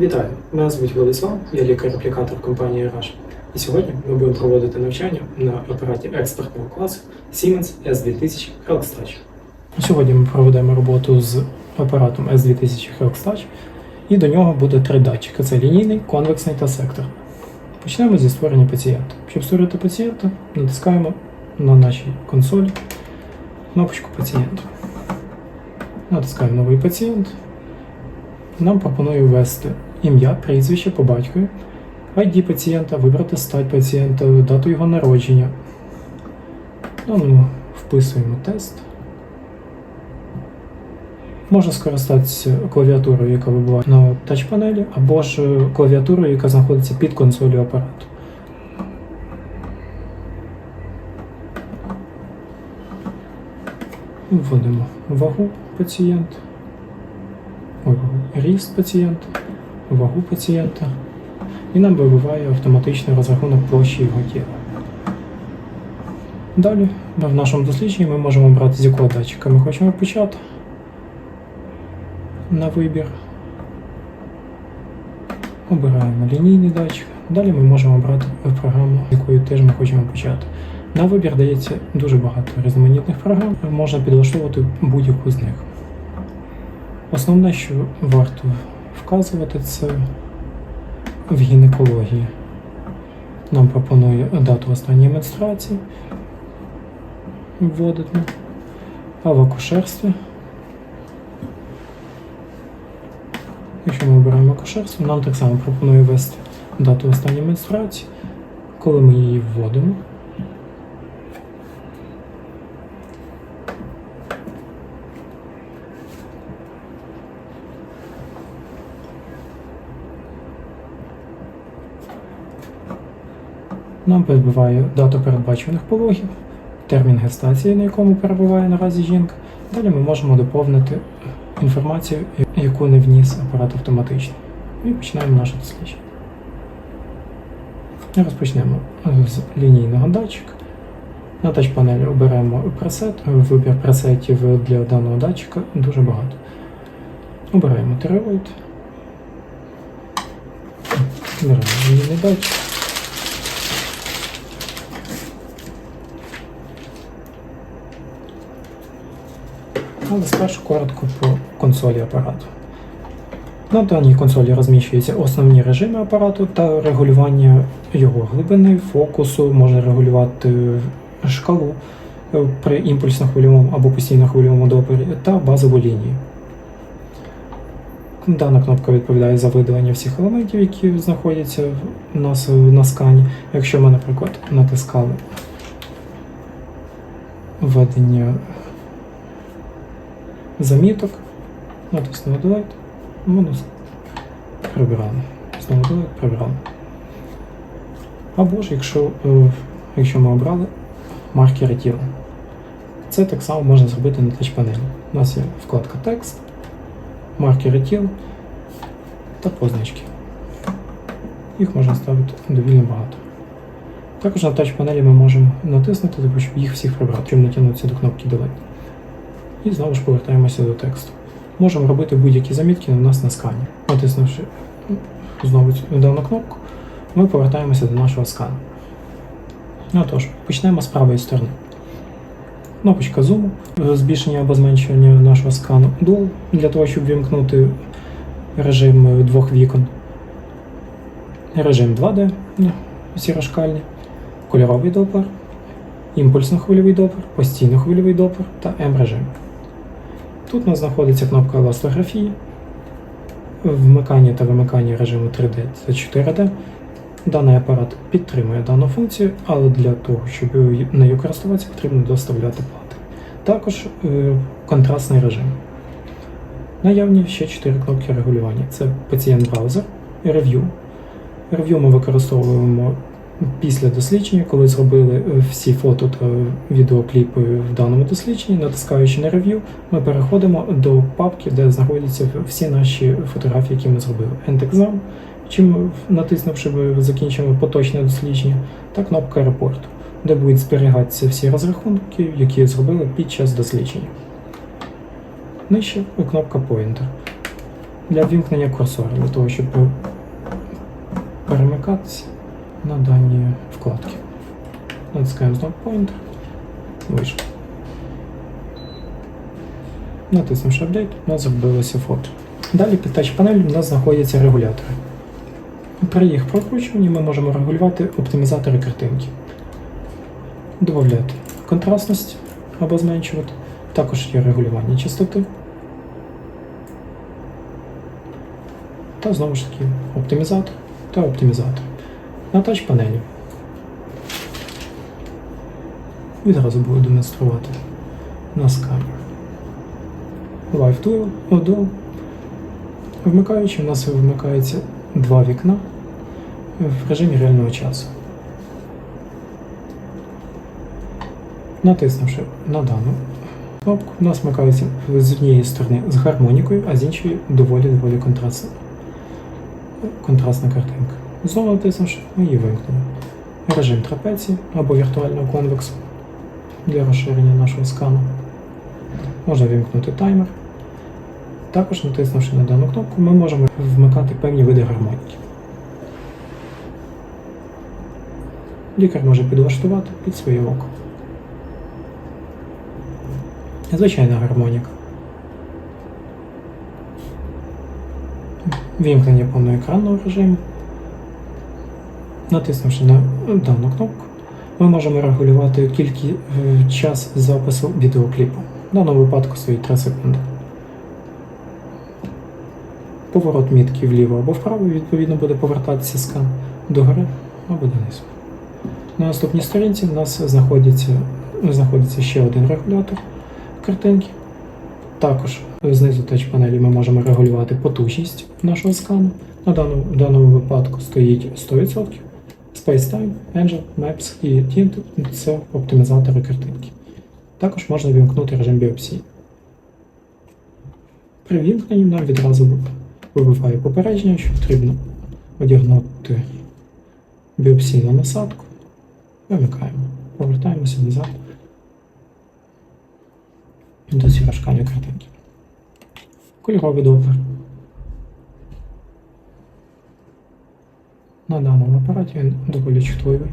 Вітаю! Мене звуть Владислав, я лікар-аплікатор компанії Rush. І сьогодні ми будемо проводити навчання на апараті експертного класу Siemens S2000 Helix Сьогодні ми проведемо роботу з апаратом S2000 Helix Touch, і до нього буде три датчики: це лінійний, конвексний та сектор. Почнемо зі створення пацієнта. Щоб створити пацієнта, натискаємо на нашій консолі кнопочку пацієнта. Натискаємо новий пацієнт. Нам пропонує ввести ім'я, прізвище по батькові, ID пацієнта, вибрати стать пацієнта, дату його народження. Ну, ну, вписуємо тест. Можна скористатися клавіатурою, яка вибуває на тач-панелі, або ж клавіатурою, яка знаходиться під консолью апарату. Вводимо вагу пацієнта. Ріст пацієнта, вагу пацієнта, і нам вибиває автоматичний розрахунок площі його тіла. Далі в нашому дослідженні ми можемо обрати, з якого датчика ми хочемо почати на вибір. Обираємо лінійний датчик. Далі ми можемо обрати програму, з якою теж ми хочемо почати. На вибір дається дуже багато різноманітних програм, можна підлаштовувати будь-яку з них. Основне, що варто вказувати, це в гінекології. Нам пропонує дату останньої менструації вводити, а в акушерстві. Якщо ми обираємо акушерство, нам так само пропонує ввести дату останньої менструації, коли ми її вводимо. Нам перебуває дату передбачених пологів, термін гестації, на якому перебуває наразі жінка. Далі ми можемо доповнити інформацію, яку не вніс апарат автоматично. І починаємо наше дослідження. Розпочнемо з лінійного датчика. На тач-панелі оберемо пресет. Вибір пресетів для даного датчика дуже багато. Обираємо тиреоїд. Беремо лінійний датчик. Але спершу коротко по консолі апарату. На даній консолі розміщуються основні режими апарату та регулювання його глибини, фокусу, можна регулювати шкалу е, при імпульсно-хвильовому або постійно-хвильовому допері та базову лінію. Дана кнопка відповідає за видалення всіх елементів, які знаходяться в нас на скані. Якщо ми, наприклад, натискали введення заміток, натиснули Delete, воно прибрали. Знову Delete, прибрали. Або ж, якщо, е, якщо ми обрали маркери тіла. Це так само можна зробити на тач-панелі. У нас є вкладка текст, маркери тіл та позначки. Їх можна ставити довільно багато. Також на тач-панелі ми можемо натиснути, щоб їх всіх прибрати, щоб натягнутися до кнопки Delete. І знову ж повертаємося до тексту. Можемо робити будь-які замітки у нас на скані. Натиснувши знову дану кнопку, ми повертаємося до нашого скану. Ну тож, почнемо з правої сторони. Кнопочка зуму, збільшення або зменшення нашого скану Dual для того, щоб вімкнути режим двох вікон. Режим 2D, ну, сірошкальний, кольоровий доплер, імпульсно-хвильовий допер, постійно-хвильовий допер та М-режим. Тут у нас знаходиться кнопка еластографії, вмикання та вимикання режиму 3D та 4D. Даний апарат підтримує дану функцію, але для того, щоб нею користуватися, потрібно доставляти плати. Також е, контрастний режим. Наявні ще 4 кнопки регулювання: це пацієнт браузер рев'ю. Рев'ю ми використовуємо після дослідження, коли зробили е, всі фото та відеокліпи в даному дослідженні, натискаючи на рев'ю, ми переходимо до папки, де знаходяться всі наші фотографії, які ми зробили. End-exam, чим натиснувши, ми закінчимо поточне дослідження, та кнопка репорту, де будуть зберігатися всі розрахунки, які зробили під час дослідження. Нижче кнопка Pointer. для вімкнення курсора, для того, щоб перемикатися на дані вкладки. Натискаємо знову Pointer. Вийшло. Натиснувши апдейт, у нас зробилося фото. Далі під тач панелі у нас знаходяться регулятори. При їх прокручуванні ми можемо регулювати оптимізатори картинки, додати контрастність або зменшувати. Також є регулювання частоти. Та знову ж таки оптимізатор та оптимізатор. На тач панелі. Відразу буду демонструвати на сканері. Live Dual, Dual. Вмикаючи, у нас вмикається два вікна в режимі реального часу. Натиснувши на дану кнопку, у нас вмикається з однієї сторони з гармонікою, а з іншої доволі-доволі контрастна, контрастна картинка. Знову натиснувши, ми її вимкнемо. Режим трапеції або віртуального конвексу для розширення нашого скану. Можна вимкнути таймер. Також, натиснувши на дану кнопку, ми можемо вмикати певні види гармоніки. Лікар може підлаштувати під своє око. Звичайна гармоніка. Вімкнення повноекранного режиму. Натиснувши на дану кнопку, ми можемо регулювати кількість е, час запису відеокліпу. В даному випадку стоїть 3 секунди. Поворот мітки вліво або вправо, відповідно, буде повертатися скан догори або донизу. На наступній сторінці в нас знаходиться, знаходиться ще один регулятор картинки. Також знизу тач-панелі ми можемо регулювати потужність нашого скану. На даному, в даному випадку стоїть 100%. SpaceTime, Angel, Maps і Tint – це оптимізатори картинки. Також можна вімкнути режим біопсії. При вімкненні нам відразу вибиває попередження, що потрібно одягнути біопсійну насадку. Вимикаємо. Повертаємося назад до зірашкання картинки. Кольоровий доплер. На даному апараті він доволі чутливий.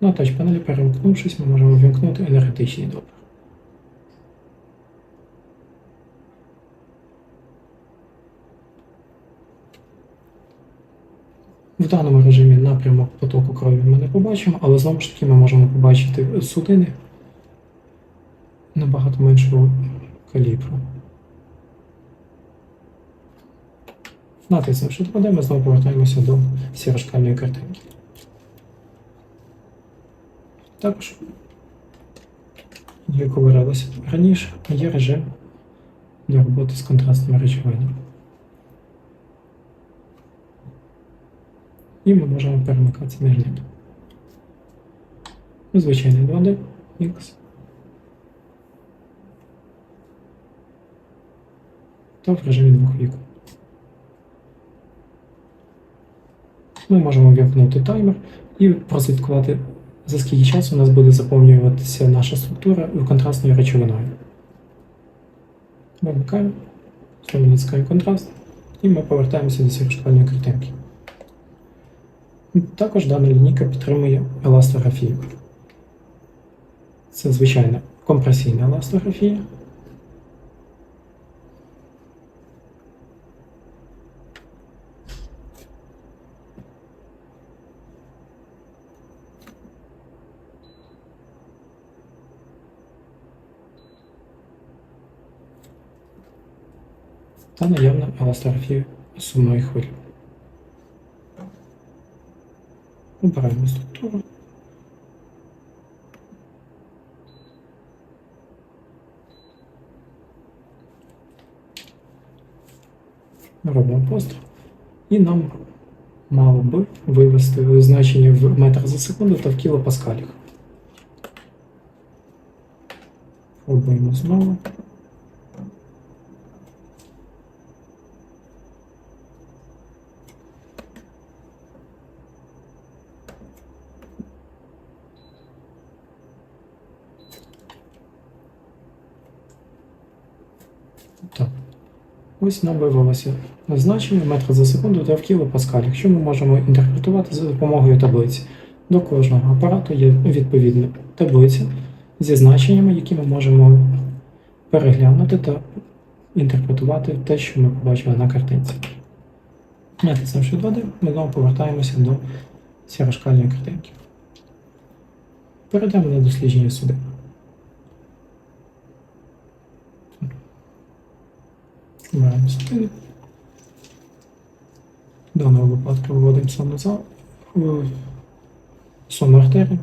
На тач-панелі перемкнувшись, ми можемо вімкнути енергетичний доплер. В даному режимі напрямок потоку крові ми не побачимо, але знову ж таки ми можемо побачити судини набагато меншого калібру. Натиснувши 2D, ми знову повертаємося до сірошкальної картинки. Також, як говорилося раніше, є режим для роботи з контрастними речовинами. І ми можемо перемикатися між ними. Звичайний 2D, X. Та в режимі двох вікон. Ми можемо вімкнути таймер і прослідкувати, за скільки часу у нас буде заповнюватися наша структура контрастною речовиною. Вимикаємо, знову натискаємо контраст, і ми повертаємося до сіршкальної картинки. Також дана лінійка підтримує еластографію. Це звичайна компресійна еластографія. Та наявна еластографія сумної хвилі. Обираємо структуру. Робимо постріл. І нам мало би вивести значення в метр за секунду та в кілопаскалях. Пробуємо знову. Так. Ось нам вивелося значення метра за секунду та в кілопаскалях, що ми можемо інтерпретувати за допомогою таблиці. До кожного апарату є відповідна таблиця зі значеннями, які ми можемо переглянути та інтерпретувати те, що ми побачили на картинці. Натиснувши 2D, ми знову повертаємося до сірошкальної картинки. Перейдемо на дослідження сюди. Збираємо сюди. В даному випадку виводимо сонну зал, в сонну артерію.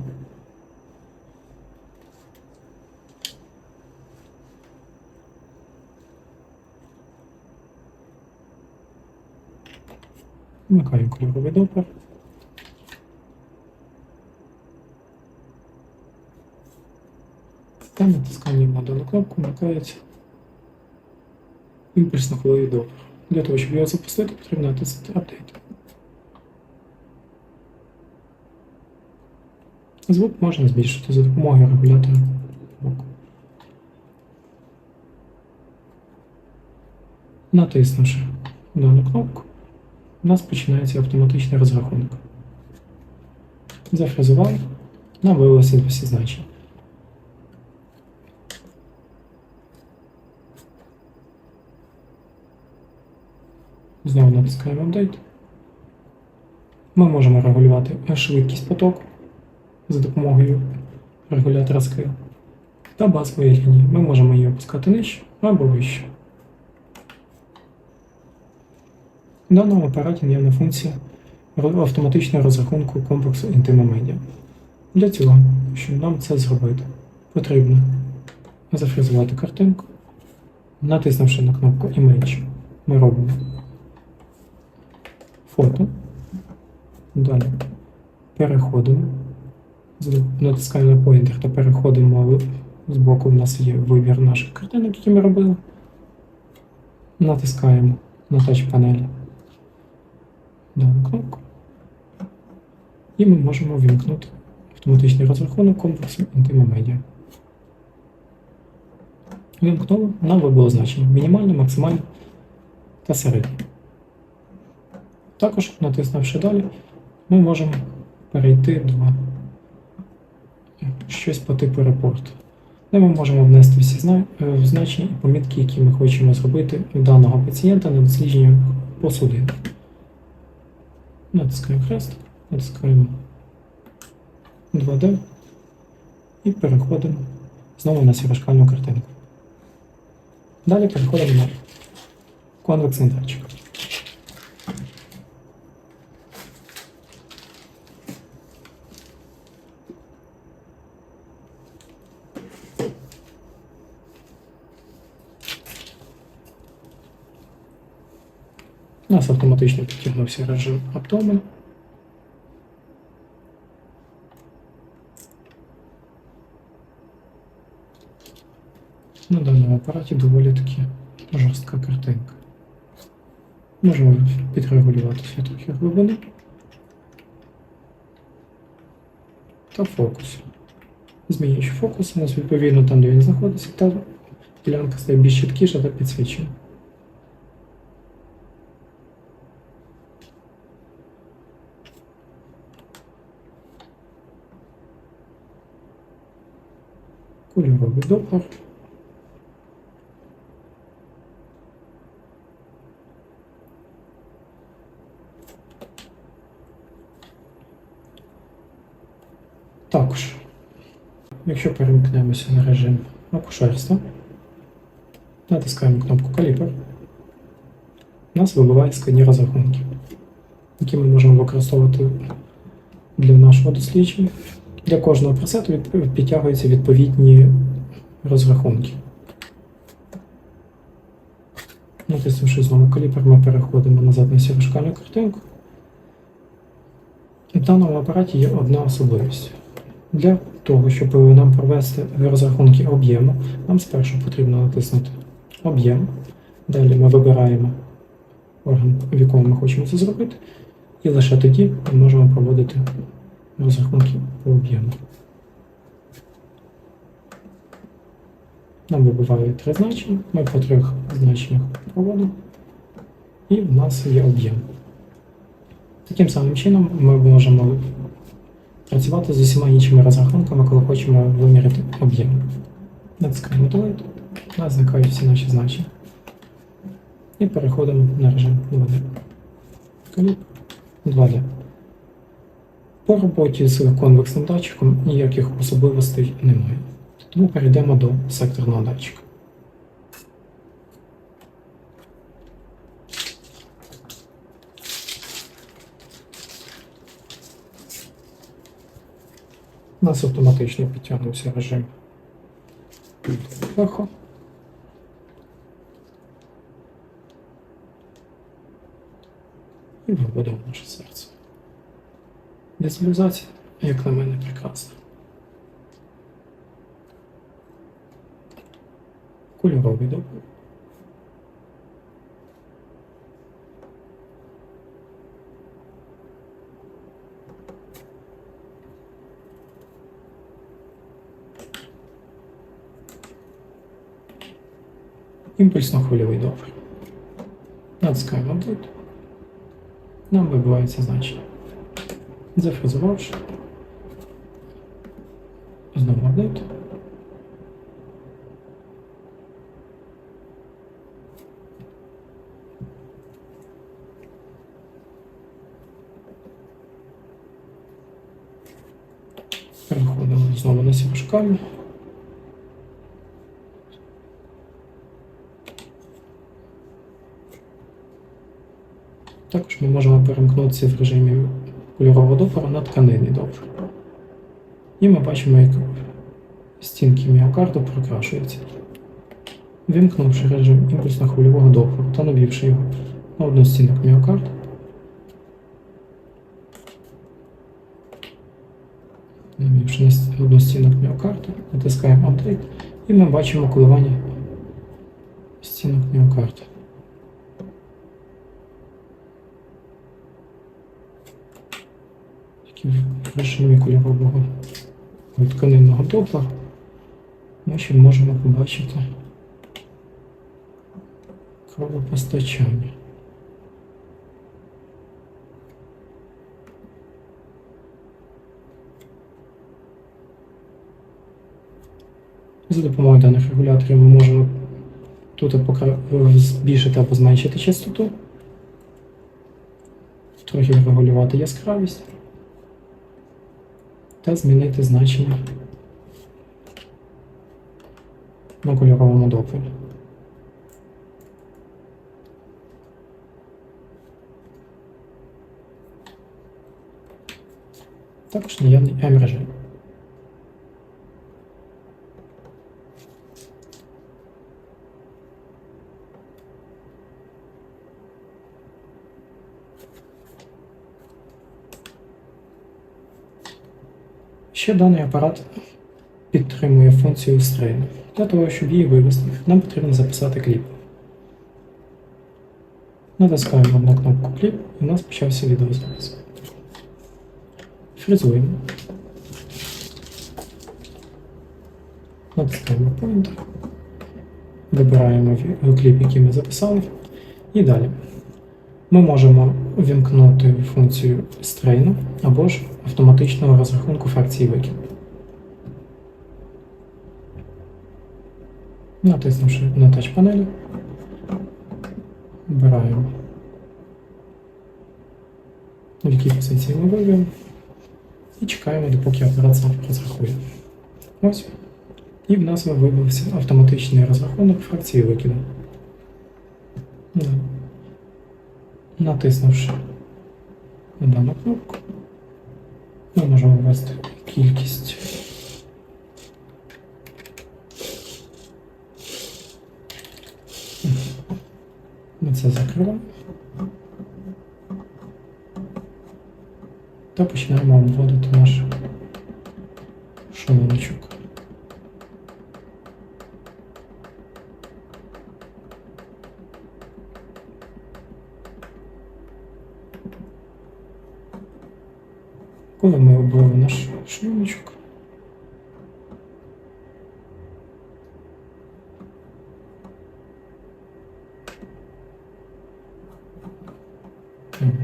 Вмикаємо кольоровий допер. Та натисканням на дану кнопку вмикається імпульсно хвилевий допер. Для того, щоб його запустити, потрібно натиснути Update. Звук можна збільшити за допомогою регулятора. Натиснувши дану кнопку, у нас починається автоматичний розрахунок. Зафрезували, нам вивелося всі значення. Знову натискаємо Update. Ми можемо регулювати швидкість потоку за допомогою регулятора скил та базової лінії. Ми можемо її опускати нижче або вище. В даному апараті наявна функція автоматичного розрахунку комплексу Media. Для цього, щоб нам це зробити, потрібно зафрезувати картинку, натиснувши на кнопку Image, ми робимо фото. Далі переходимо, натискаємо на поінтер та переходимо з боку. У нас є вибір наших картинок, які ми робили. Натискаємо на тач панелі дану кнопку. І ми можемо вімкнути автоматичний розрахунок комплексу Intima Media. Вімкнули, нам вибило значення мінімальне, максимальне та середнє. Також, натиснувши далі, ми можемо перейти до щось по типу репорту, де ми можемо внести всі е, значення і помітки, які ми хочемо зробити у даного пацієнта на дослідження по. Натискаємо хрест, натискаємо 2D і переходимо знову на сірошкальну картинку. Далі переходимо на конвексний датчик. У нас автоматично підтягнувся режим абдомен. На даному апараті доволі таки жорстка картинка. Можемо підрегулювати ще трохи глибину та фокус. Змінюючи фокус, у нас відповідно там, де він знаходиться, та ділянка стає більш чіткіша та підсвічена. Кольоровий доплер. Також, якщо перемкнемося на режим акушерства, натискаємо кнопку калібр, у нас вибивають складні розрахунки, які ми можемо використовувати для нашого дослідження. Для кожного пресету підтягуються відповідні розрахунки. Натиснувши знову калібр, ми переходимо назад на сірошкальну картинку. В даному апараті є одна особливість. Для того, щоб нам провести розрахунки об'єму, нам спершу потрібно натиснути об'єм. Далі ми вибираємо орган, в якому ми хочемо це зробити, і лише тоді ми можемо проводити розрахунки по об'єму. Нам вибиває три значення, ми по трьох значеннях проводимо, і в нас є об'єм. Таким самим чином ми можемо працювати з усіма іншими розрахунками, коли хочемо виміряти об'єм. Натискаємо Delete, у нас зникають всі наші значення. І переходимо на режим 2D. Кліп 2D. По роботі з конвексним датчиком ніяких особливостей немає. Тому перейдемо до секторного датчика. У нас автоматично підтягнувся режим верху. І виводимо наше серце. Візуалізація, як на мене, прекрасна. Кольоровий добре. Імпульсно-хвильовий добре. Натискаємо тут. Нам вибивається значення. Зафрезувавши. Знову апдейт. Переходимо знову на сівашкальну. Також ми можемо перемкнутися в режимі кольорового допору на тканинний допор. І ми бачимо, як стінки міокарду прокрашуються. Вимкнувши режим імпульсно-хвильового допору та навівши його на одну стінок міокарду, навівши на одну стінок міокарду, натискаємо Update і ми бачимо коливання стінок міокарду. В режимі кольорового тканинного допа ми ще можемо побачити кровопостачання. За допомогою даних регуляторів ми можемо тут збільшити або зменшити частоту, трохи регулювати яскравість та змінити значення на кольоровому допері. Також наявний М-режим. Ще даний апарат підтримує функцію стрейну. Для того, щоб її вивести, нам потрібно записати кліп. Натискаємо на кнопку кліп і у нас почався відеозапис. Фрезуємо. Натискаємо Pointer. Вибираємо кліп, який ми записали. І далі. Ми можемо вімкнути функцію стрейну або ж автоматичного розрахунку фракції викид. Натиснувши на тач панелі, обираємо, в якій позиції ми виведемо, і чекаємо, допоки сам розрахує. Ось. І в нас вивівся автоматичний розрахунок фракції викиду. Натиснувши на дану кнопку, ми можемо ввести кількість. Ми це закриваємо. Та починаємо вводити наш шовничок. Коли ми обрали наш шлюмочок,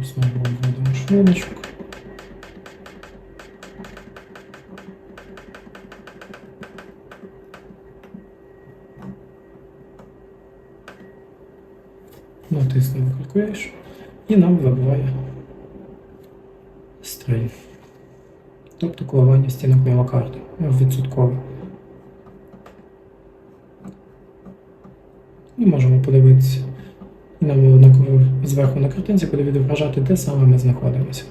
Знову вводимо швидочок. Натиснемо Calculation і нам вибиває стрейн. Тобто коливання стінок мілокарди відсоткове. І можемо подивитися. І нам зверху на картинці буде відображати, де саме ми знаходимося.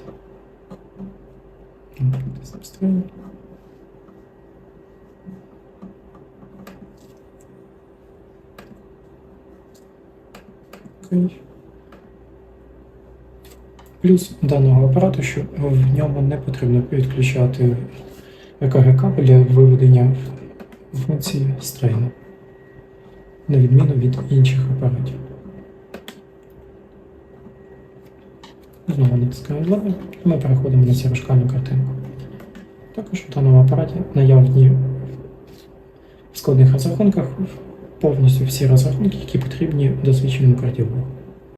Плюс даного апарату, що в ньому не потрібно підключати ЕКГ кабель для виведення функції стрейну, на відміну від інших апаратів. Знову натискаю Live і ми переходимо на сірошкальну картинку. Також в даному апараті наявні в складних розрахунках повністю всі розрахунки, які потрібні досвідченому кардіологу.